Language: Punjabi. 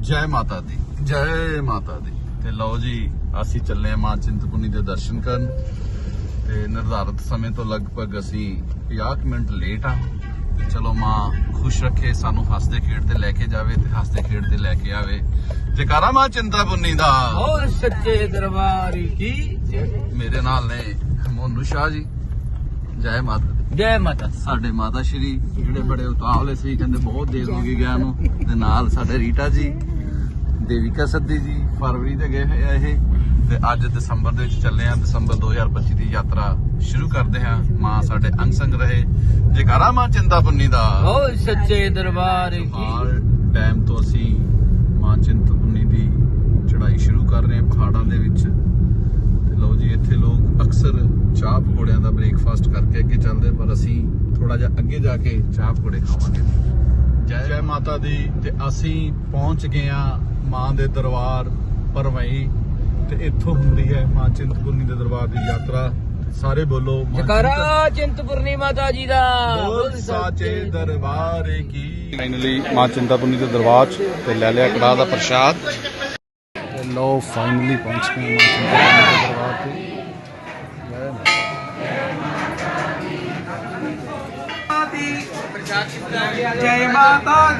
ਜੈ ਮਾਤਾ ਦੀ ਜੈ ਮਾਤਾ ਦੀ। ਤੇ ਲਓ ਜੀ ਅਸੀਂ ਚੱਲੇ ਆ ਮਾਂ ਚਿੰਤਪੁਰਨੀ ਦੇ ਦਰਸ਼ਨ ਕਰਨ। ਤੇ ਨਿਰਧਾਰਤ ਸਮੇਂ ਤੋਂ ਲਗਭਗ ਅਸੀਂ 50 ਕੁ ਮਿੰਟ ਲੇਟ ਆ ਤੇ ਚਲੋ ਮਾਂ ਖੁਸ਼ ਰੱਖੇ ਸਾਨੂੰ ਹੱਸਦੇ ਖੇਡਦੇ ਲੈ ਕੇ ਜਾਵੇ ਤੇ ਹੱਸਦੇ ਖੇਡਦੇ ਲੈ ਕੇ ਆਵੇ। ਜੈਕਾਰਾ ਮਾਂ ਚਿੰਤਪੁਰਨੀ ਦਾ। ਹੋਰ ਸੱਚੇ ਦਰਬਾਰ ਕੀ? ਮੇਰੇ ਨਾਲ ਨੇ ਮੋਨੂ ਸ਼ਾਹ ਜੀ। ਜੈ ਮਾਤਾ ਜੈ ਮਾਤਾ ਸਾਡੇ ਮਾਤਾ ਸ਼੍ਰੀ ਜਿਹੜੇ ਬੜੇ ਉਤਾਵਲੇ ਸੀ ਕਹਿੰਦੇ ਬਹੁਤ ਦੇਰ ਹੋ ਗਈ ਗਿਆ ਨੂੰ। ਤੇ ਨਾਲ ਸਾਡੇ ਰੀਟਾ ਜੀ ਦੇਵਿਕਾ ਸੱਦੀ ਜੀ ਫਰਵਰੀ ਤੇ ਗਏ ਹੋਏ ਆ ਇਹ। ਤੇ ਅੱਜ ਦਸੰਬਰ ਦੇ ਵਿੱਚ ਚੱਲੇ ਆ। ਦਸੰਬਰ 2025 ਦੀ ਯਾਤਰਾ ਸ਼ੁਰੂ ਕਰਦੇ ਹਾਂ ਮਾਂ ਸਾਡੇ ਅੰਗ ਸੰਗ ਰਹੇ। ਜੇਕਾਰਾ ਮਾਂ ਚਿੰਤਾਪੁਰਨੀ ਦਾ। ਹੋਰ ਸੱਚੇ ਦਰਬਾਰ ਕੀ। ਹਾਲ ਟਾਈਮ ਤੋਂ ਅਸੀਂ ਮਾਂ ਚਿੰਤਪੁਰਨੀ ਦੀ ਚੜ੍ਹਾਈ ਸ਼ੁਰੂ ਕਰ ਰਹੇ ਹਾਂ ਪਹਾੜਾਂ ਦੇ ਵਿੱਚ ਤੇ ਲਓ ਜੀ ਇੱਥੇ ਲੋਕ ਅਕਸਰ ਚਾਹ ਪਕੌੜਿਆਂ ਦਾ ਬ੍ਰੇਕਫਾਸਟ ਕਰਕੇ ਅੱਗੇ ਚੱਲਦੇ ਪਰ ਅਸੀਂ ਥੋੜਾ ਜਿਹਾ ਅੱਗੇ ਜਾ ਕੇ ਚਾਹ ਪਕੌੜੇ ਖਾਵਾਂਗੇ। ਜੈ ਮਾਤਾ ਦੀ ਤੇ ਅਸੀਂ ਪਹੁੰਚ ਗਏ ਆ ਮਾਂ ਦੇ ਦਰਬਾਰ ਪਰਵਈ ਤੇ ਇੱਥੋਂ ਹੁੰਦੀ ਹੈ ਮਾਂ ਚਿੰਤਪੁਰਨੀ ਦੇ ਦਰਬਾਰ ਦੀ ਯਾਤਰਾ। ਸਾਰੇ ਬੋਲੋ ਜਕਾਰਾ ਚਿੰਤਪੁਰਨੀ ਮਾਤਾ ਜੀ ਦਾ। ਬੋਲ ਸਾਚੇ ਦਰਬਾਰ ਕੀ। ਫਾਈਨਲੀ ਮਾਂ ਚਿੰਤਾਪੁਰਨੀ ਦੇ ਦਰਬਾਰ 'ਚ ਤੇ ਲੈ ਲਿਆ ਕੜਾਹ ਦਾ ਪ੍ਰਸ਼ਾਦ। ਲੋ ਫਾਈਨਲੀ ਪਹੁੰਚ ਗਏ ਮਾਂ ਚਿੰਤਾਪੁਰਨੀ ਦੇ ਦਰਬਾਰ। ਤੇ ਜੈ ਮਾਤਾ ਦੀ। ਜੈ ਮਾਤਾ